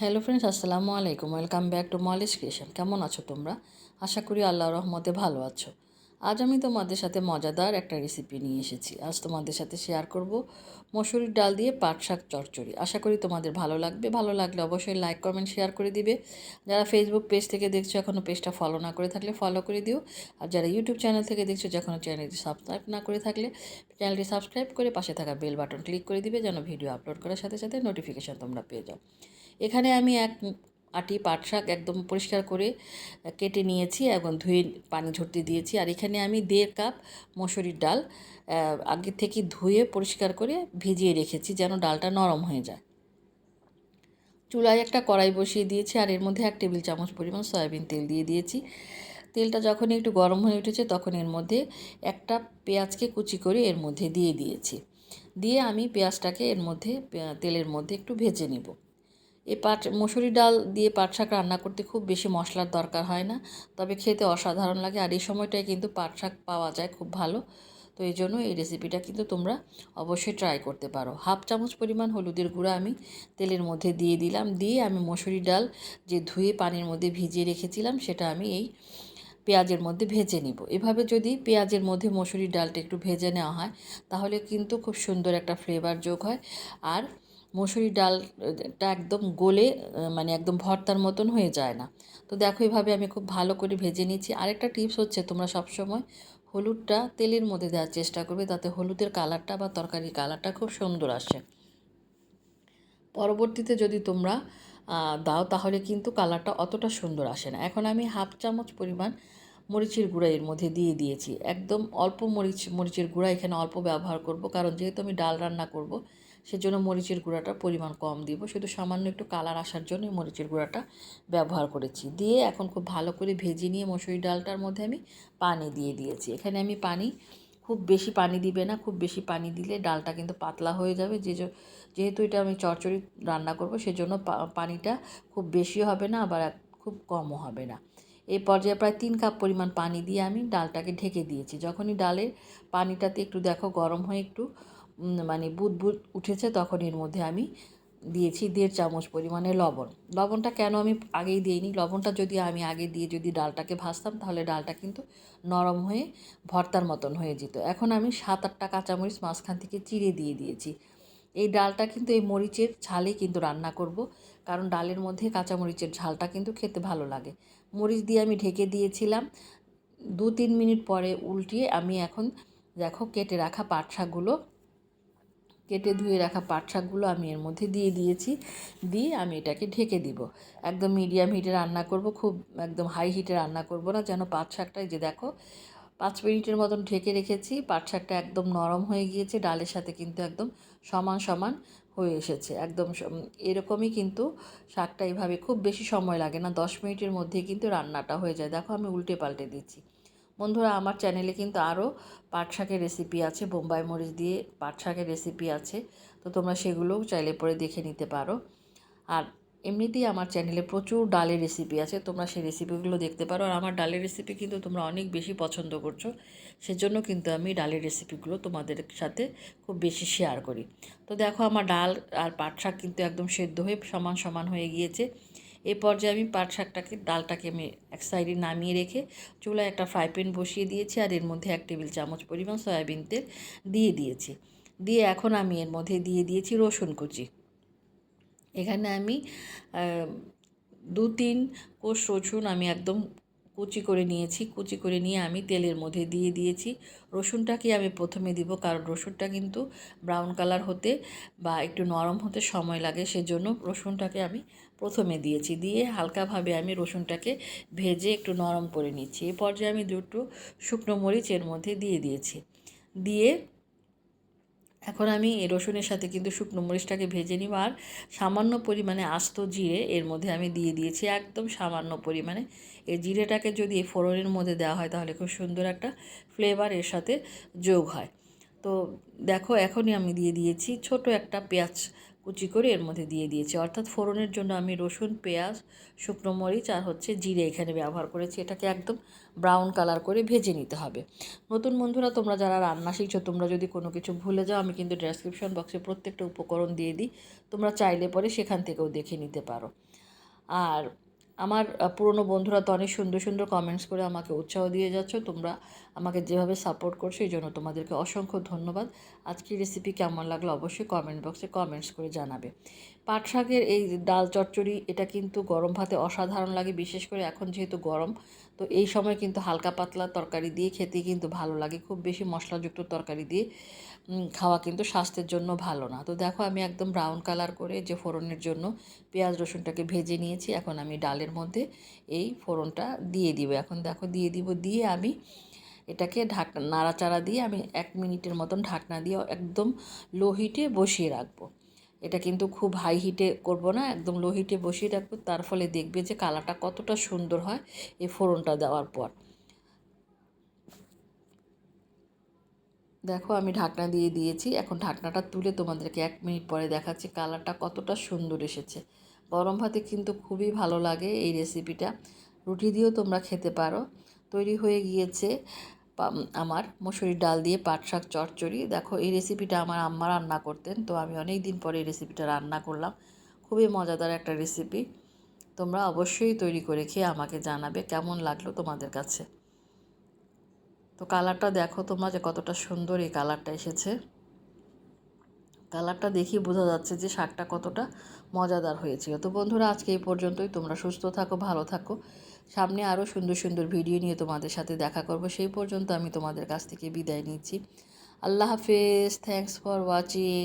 Hello friends আসসালামু আলাইকুম। Welcome back to Molly's creation কেমন আছো তোমরা? আশা করি আল্লাহ রহমতে ভালো আছো। আজ আমি তোমাদের সাথে মজাদার একটা রেসিপি নিয়ে এসেছি। আজ তোমাদের সাথে শেয়ার করব মসুরির ডাল দিয়ে পাট শাক চচ্চড়ি। আশা করি তোমাদের ভালো লাগবে। ভালো লাগলে অবশ্যই লাইক কমেন্ট শেয়ার করে দিবে। যারা ফেসবুক পেজ থেকে দেখছ এখনও পেজটা ফলো না করে থাকলে ফলো করে দিও। আর যারা ইউটিউব চ্যানেল থেকে দেখছ যখন চ্যানেলটি সাবস্ক্রাইব না করে থাকলে চ্যানেলটি সাবস্ক্রাইব করে পাশে থাকা বেল বাটন ক্লিক করে দিবে, যেন ভিডিও আপলোড করার সাথে সাথে নোটিফিকেশান তোমরা পেয়ে যাও। এখানে আমি এক আটি পাট শাক একদম পরিষ্কার করে কেটে নিয়েছি এবং ধুয়ে পানি ঝরতে দিয়েছি। আর এখানে আমি দেড় কাপ মসুরির ডাল আগে থেকে ধুয়ে পরিষ্কার করে ভিজিয়ে রেখেছি যেন ডালটা নরম হয়ে যায়। চুলায় একটা কড়াই বসিয়ে দিয়েছি আর এর মধ্যে এক টেবিল চামচ পরিমাণ সয়াবিন তেল দিয়ে দিয়েছি। তেলটা যখন একটু গরম হয়ে উঠেছে তখন এর মধ্যে একটা পেঁয়াজকে কুচি করে এর মধ্যে দিয়ে দিয়েছি। দিয়ে আমি পেঁয়াজটাকে এর মধ্যে তেলের মধ্যে একটু ভেজে নিব। এই পাট, মুসুরি ডাল দিয়ে পাট শাক রান্না করতে খুব বেশি মশলার দরকার হয় না। তবে খেতে অসাধারণ লাগে আর এই সময়টায় কিন্তু পাট শাক পাওয়া যায় খুব ভালো। তো এই জন্য এই রেসিপিটা কিন্তু তোমরা অবশ্যই ট্রাই করতে পারো। হাফ চামচ পরিমাণ হলুদের গুঁড়া আমি তেলের মধ্যে দিয়ে দিলাম। দিয়ে আমি মসুরি ডাল যে ধুয়ে পানির মধ্যে ভিজিয়ে রেখেছিলাম সেটা আমি এই পেঁয়াজের মধ্যে ভেজে নিব। এভাবে যদি পেঁয়াজের মধ্যে মসুরির ডালটা একটু ভেজে নেওয়া হয়, তাহলে কিন্তু খুব সুন্দর একটা ফ্লেভার যোগ হয়। আর মসুরি ডালটা একদম গলে মানে একদম ভর্তার মতন হয়ে যায় না। তো দেখো এভাবে আমি খুব ভালো করে ভেজে নিচ্ছি। আরেকটা টিপস হচ্ছে তোমরা সবসময় হলুদটা তেলের মধ্যে দেওয়ার চেষ্টা করবে তাতে হলুদের কালারটা বা তরকারির কালারটা খুব সুন্দর আসে। পরবর্তীতে যদি তোমরা দাও, তাহলে কিন্তু কালারটা অতটা সুন্দর আসে না। এখন আমি হাফ চামচ পরিমাণ মরিচের গুঁড়া এর মধ্যে দিয়ে দিয়েছি। একদম অল্প মরিচ, মরিচের গুঁড়া এখানে অল্প ব্যবহার করব, কারণ যেহেতু আমি ডাল রান্না করব সেজন্য মরিচের গুঁড়াটা পরিমাণ কম দিব। শুধু সামান্য একটু কালার আসার জন্য মরিচের গুঁড়াটা ব্যবহার করেছি। দিয়ে এখন খুব ভালো করে ভেজে নিয়ে মসুরি ডালটার মধ্যে আমি পানি দিয়ে দিয়েছি। এখানে আমি পানি খুব বেশি পানি দিবে না, খুব বেশি পানি দিলে ডালটা কিন্তু পাতলা হয়ে যাবে। যে যেহেতু এটা আমি চচ্চড়ি রান্না করব, সেজন্য পানিটা খুব বেশিও হবে না, আবার খুব কমও হবে না। এই পর্যায়ে প্রায় তিন কাপ পরিমাণ পানি দিয়ে আমি ডালটাকে ঢেকে দিয়েছি। যখনই ডালের পানিটাতে একটু দেখো গরম হয়ে একটু মানে বুদ বুদ উঠেছে, তখন এর মধ্যে আমি দিয়েছি দেড় চামচ পরিমাণে লবণ। লবণটা কেন আমি আগেই দিইনি? লবণটা যদি আমি আগে দিয়ে যদি ডালটাকে ভাজতাম, তাহলে ডালটা কিন্তু নরম হয়ে ভর্তার মতন হয়ে যেত। এখন আমি সাত আটটা কাঁচামরিচ মাঝখান থেকে চিড়ে দিয়ে দিয়েছি। এই ডালটা কিন্তু এই মরিচের ঝালে কিন্তু রান্না করব, কারণ ডালের মধ্যে কাঁচামরিচের ঝালটা কিন্তু খেতে ভালো লাগে। মরিচ দিয়ে আমি ঢেকে দিয়েছিলাম। দু তিন মিনিট পরে উল্টিয়ে আমি এখন দেখো কেটে রাখা পাট শাকগুলো কেটে ধুয়ে রাখা পাট শাকগুলো আমি এর মধ্যে দিয়ে দিয়েছি। দিয়ে আমি এটাকে ঢেকে দিব। একদম মিডিয়াম হিটে রান্না করব, খুব একদম হাই হিটে রান্না করব না, যেন পাট শাকটাই যে দেখো, পাঁচ মিনিটের মতন ঢেকে রেখেছি পাট শাকটা একদম নরম হয়ে গিয়েছে, ডালের সাথে কিন্তু একদম সমান সমান হয়ে এসেছে। একদম এরকমই কিন্তু শাকটা এইভাবে খুব বেশি সময় লাগে না, দশ মিনিটের মধ্যে কিন্তু রান্নাটা হয়ে যায়। দেখো আমি উল্টে পাল্টে দিচ্ছি। বন্ধুরা, আমার চ্যানেলে কিন্তু আরও পাট শাকের রেসিপি আছে, বোম্বাই মরিচ দিয়ে পাট শাকের রেসিপি আছে, তো তোমরা সেগুলোও চাইলে পরে দেখে নিতে পারো। আর এমনিতেই আমার চ্যানেলে প্রচুর ডালের রেসিপি আছে, তোমরা সেই রেসিপিগুলো দেখতে পারো। আর আমার ডালের রেসিপি কিন্তু তোমরা অনেক বেশি পছন্দ করছ, সেজন্য কিন্তু আমি ডালের রেসিপিগুলো তোমাদের সাথে খুব বেশি শেয়ার করি। তো দেখো, আমার ডাল আর পাট শাক কিন্তু একদম সেদ্ধ হয়ে সমান সমান হয়ে গিয়েছে। এই পর্যায়ে আমি পাট শাকটাকে, ডালটাকে আমি এক সাইডে নামিয়ে রেখে চুলায় একটা ফ্রাই প্যান বসিয়ে দিয়েছি আর এর মধ্যে এক টেবিল চামচ পরিমাণ সয়াবিন তেল দিয়ে দিয়েছি। দিয়ে এখন আমি এর মধ্যে দিয়ে দিয়েছি রসুন কুচি। এখানে আমি দু তিন কোষ রসুন আমি একদম কুচি করে নিয়েছি, কুচি করে নিয়ে আমি তেলের মধ্যে দিয়ে দিয়েছি। রসুনটাকে আমি প্রথমে দিব কারণ রসুনটা কিন্তু ব্রাউন কালার হতে বা একটু নরম হতে সময় লাগে সেজন্য রসুনটাকে আমি প্রথমে দিয়েছি। দিয়ে হালকাভাবে আমি রসুনটাকে ভেজে একটু নরম করে নিচ্ছি। এ পর্যায়ে আমি দুটো শুকনো মরিচ এর মধ্যে দিয়ে দিয়েছি। দিয়ে এখন আমি এই রসুনের সাথে কিন্তু শুকনো মরিচটাকে ভেজে নিব আর সামান্য পরিমাণে আস্ত জিরে এর মধ্যে আমি দিয়ে দিয়েছি একদম সামান্য পরিমাণে। এই জিরেটাকে যদি ফোড়নের মধ্যে দেওয়া হয় তাহলে খুব সুন্দর একটা ফ্লেভার এর সাথে যোগ হয়। তো দেখো এখনই আমি দিয়ে দিয়েছি ছোট একটা পেঁয়াজ কুচি করে এর মধ্যে দিয়ে দিয়েছি। অর্থাৎ ফোড়নের জন্য আমি রসুন, পেঁয়াজ, শুকনো মরিচ আর হচ্ছে জিরে এখানে ব্যবহার করেছি। এটাকে একদম ব্রাউন কালার করে ভেজে নিতে হবে। নতুন বন্ধুরা, তোমরা যারা রান্না শিখছো, তোমরা যদি কোনো কিছু ভুলে যাও, আমি কিন্তু ডেসক্রিপশন বক্সে প্রত্যেকটা উপকরণ দিয়ে দিই। তোমরা চাইলে পরে সেখান থেকেও দেখে নিতে পারো। আর আমার পুরনো বন্ধুরা তো অনেক সুন্দর সুন্দর কমেন্টস করে আমাকে উৎসাহ দিয়ে যাচ্ছ। তোমরা আমাকে যেভাবে সাপোর্ট করছ, এই জন্য তোমাদেরকে অসংখ্য ধন্যবাদ। আজকের রেসিপি কেমন লাগল অবশ্যই কমেন্ট বক্সে কমেন্টস করে জানাবে। পাট শাকের এই ডাল চচ্চড়ি, এটা কিন্তু গরম ভাতে অসাধারণ লাগে, বিশেষ করে এখন যেহেতু গরম। তো এই সময় কিন্তু হালকা পাতলা তরকারি দিয়ে খেতে কিন্তু ভালো লাগে, খুব বেশি মশলাযুক্ত তরকারি দিয়ে খাওয়া কিন্তু স্বাস্থ্যের জন্য ভালো না। তো দেখো আমি একদম ব্রাউন কালার করে যে ফোড়নের জন্য পেঁয়াজ, রসুনটাকে ভেজে নিয়েছি, এখন আমি ডালের মধ্যে এই ফোড়নটা দিয়ে দিব। এখন দেখো দিয়ে দিব, দিয়ে আমি এটাকে ঢাক, নাড়াচাড়া দিয়ে আমি এক মিনিটের মতন ঢাকনা দিয়ে একদম লো হিটে বসিয়ে রাখব। এটা কিন্তু খুব হাই হিটে করব না, একদম লো হিটে বসিয়ে রাখব। তার ফলে দেখবে যে কালারটা কতটা সুন্দর হয় এই ফোড়নটা দেওয়ার পর। দেখো আমি ঢাকনা দিয়ে দিয়েছি, এখন ঢাকনাটা তুলে তোমাদেরকে এক মিনিট পরে দেখাচ্ছি কালারটা কতটা সুন্দর এসেছে। গরম ভাতে কিন্তু খুবই ভালো লাগে এই রেসিপিটা রুটি দিয়েও তোমরা খেতে পারো। তৈরি হয়ে গিয়েছে আমার মসুরির ডাল দিয়ে পাট শাক চচ্চড়ি। দেখো, এই রেসিপিটা আমার আম্মা রান্না করতেন, তো আমি অনেক দিন পরে এই রেসিপিটা রান্না করলাম। খুবই মজাদার একটা রেসিপি তোমরা অবশ্যই তৈরি করে খেয়ে আমাকে জানাবে কেমন লাগল তোমাদের কাছে। তো কালারটা দেখো তোমরা যে কতটা সুন্দর এই কালারটা এসেছে। কালারটা দেখি বোঝা যাচ্ছে যে শাকটা কতটা মজাদার হয়েছিল। তো বন্ধুরা, আজকে এই পর্যন্তই। তোমরা সুস্থ থাকো, ভালো থাকো। সামনে আরও সুন্দর সুন্দর ভিডিও নিয়ে তোমাদের সাথে দেখা করব। সেই পর্যন্ত আমি তোমাদের কাছ থেকে বিদায় নিচ্ছি। আল্লাহ হাফেজ। Thanks for watching